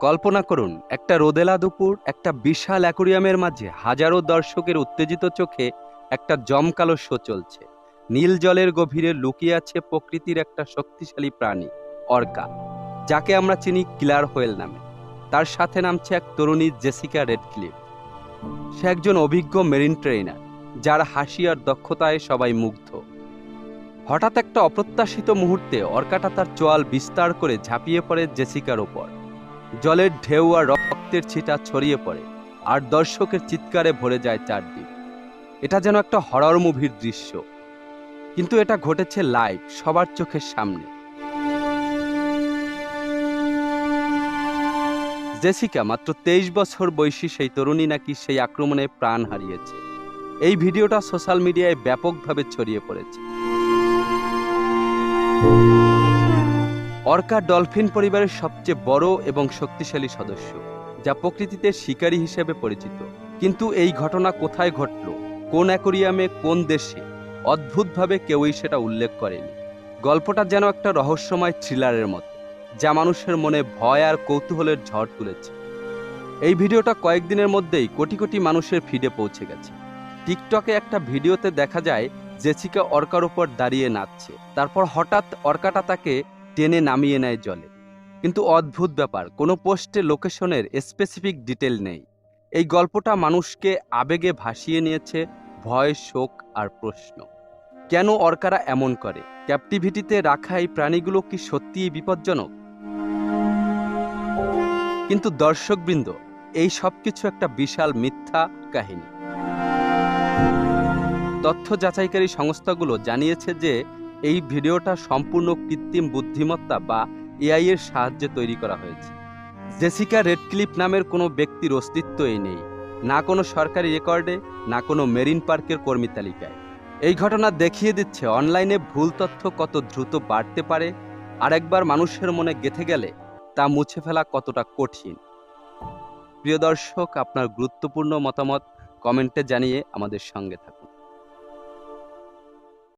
কল্পনা করুন, একটা রোদেলা দুপুর, একটা বিশাল অ্যাকোরিয়ামের মাঝে হাজারো দর্শকের উত্তেজিত চোখে একটা জমকালো শো চলছে। নীল জলের গভীরে লুকিয়ে আছে প্রকৃতির একটা শক্তিশালী প্রাণী, অর্কা, যাকে আমরা চিনি কিলার হোয়েল নামে। তার সাথে নামছে এক তরুণী জেসিকা রেডক্লিফ। সে একজন অভিজ্ঞ মেরিন ট্রেনার যার হাসি আর দক্ষতায় সবাই মুগ্ধ। হঠাৎ একটা অপ্রত্যাশিত মুহূর্তে অর্কাটা তার চোয়াল বিস্তার করে ঝাঁপিয়ে পড়ে জেসিকার ওপর। জলের ঢেউ আর রক্তের ছিটা ছড়িয়ে পড়ে, আর দর্শকের চিৎকারে ভরে যায় চারদিক। এটা যেন একটা হরর মুভির দৃশ্য। কিন্তু এটা ঘটেছে লাইভ সবার চোখের সামনে। জেসিকা, মাত্র তেইশ বছর বয়সী সেই তরুণী নাকি সেই আক্রমণে প্রাণ হারিয়েছে। এই ভিডিওটা সোশ্যাল মিডিয়ায় ব্যাপকভাবে ছড়িয়ে পড়েছে। অর্কা ডলফিন পরিবারের সবচেয়ে বড় এবং শক্তিশালী সদস্য, যা প্রকৃতিতে শিকারী হিসেবে পরিচিত। কিন্তু এই ঘটনা কোথায় ঘটল? কোন অ্যাকোরিয়ামে? কোন দেশে? অদ্ভুতভাবে কেউই সেটা উল্লেখ করেনি। গল্পটা যেন একটা রহস্যময় থ্রিলারের মতো, যা মানুষের মনে ভয় আর কৌতূহলের ঝড় তুলেছে। এই ভিডিওটা কয়েকদিনের মধ্যেই কোটি কোটি মানুষের ফিডে পৌঁছে গেছে। টিকটকে একটা ভিডিওতে দেখা যায়, জেসিকা অর্কার উপর দাঁড়িয়ে নাচছে। তারপর হঠাৎ অর্কাটা তাকে টেনে নামিয়ে নেয় জলে। কিন্তু অদ্ভুত ব্যাপার, কোনো পোস্টে লোকেশনের স্পেসিফিক ডিটেল নেই। এই গল্পটা মানুষকে আবেগে ভাসিয়ে নিয়েছে ভয়, শোক আর প্রশ্ন। কেন অর্কারা এমন করে? ক্যাপটিভিটিতে রাখা এই প্রাণীগুলো কি সত্যিই বিপজ্জনক? কিন্তু দর্শকবৃন্দ, এই সব কিছু একটা বিশাল মিথ্যা কাহিনী। তথ্য যাচাইকারী সংস্থাগুলো জানিয়েছে যে এই ভিডিওটা সম্পূর্ণ কৃত্রিম বুদ্ধিমত্তা বা এআই এর সাহায্যে তৈরি করা হয়েছে। জেসিকা রেডক্লিপ নামের কোনো ব্যক্তির অস্তিত্বই নেই, না কোনো সরকারি রেকর্ডে, না কোনো মেরিন পার্কের কর্মী তালিকায়। এই ঘটনা দেখিয়ে দিচ্ছে অনলাইনে ভুল তথ্য কত দ্রুত বাড়তে পারে আর একবার মানুষের মনে গেথে গেলে তা মুছে ফেলা কতটা কঠিন। প্রিয় দর্শক, আপনার গুরুত্বপূর্ণ মতামত কমেন্টে জানিয়ে আমাদের সঙ্গে থাকুন।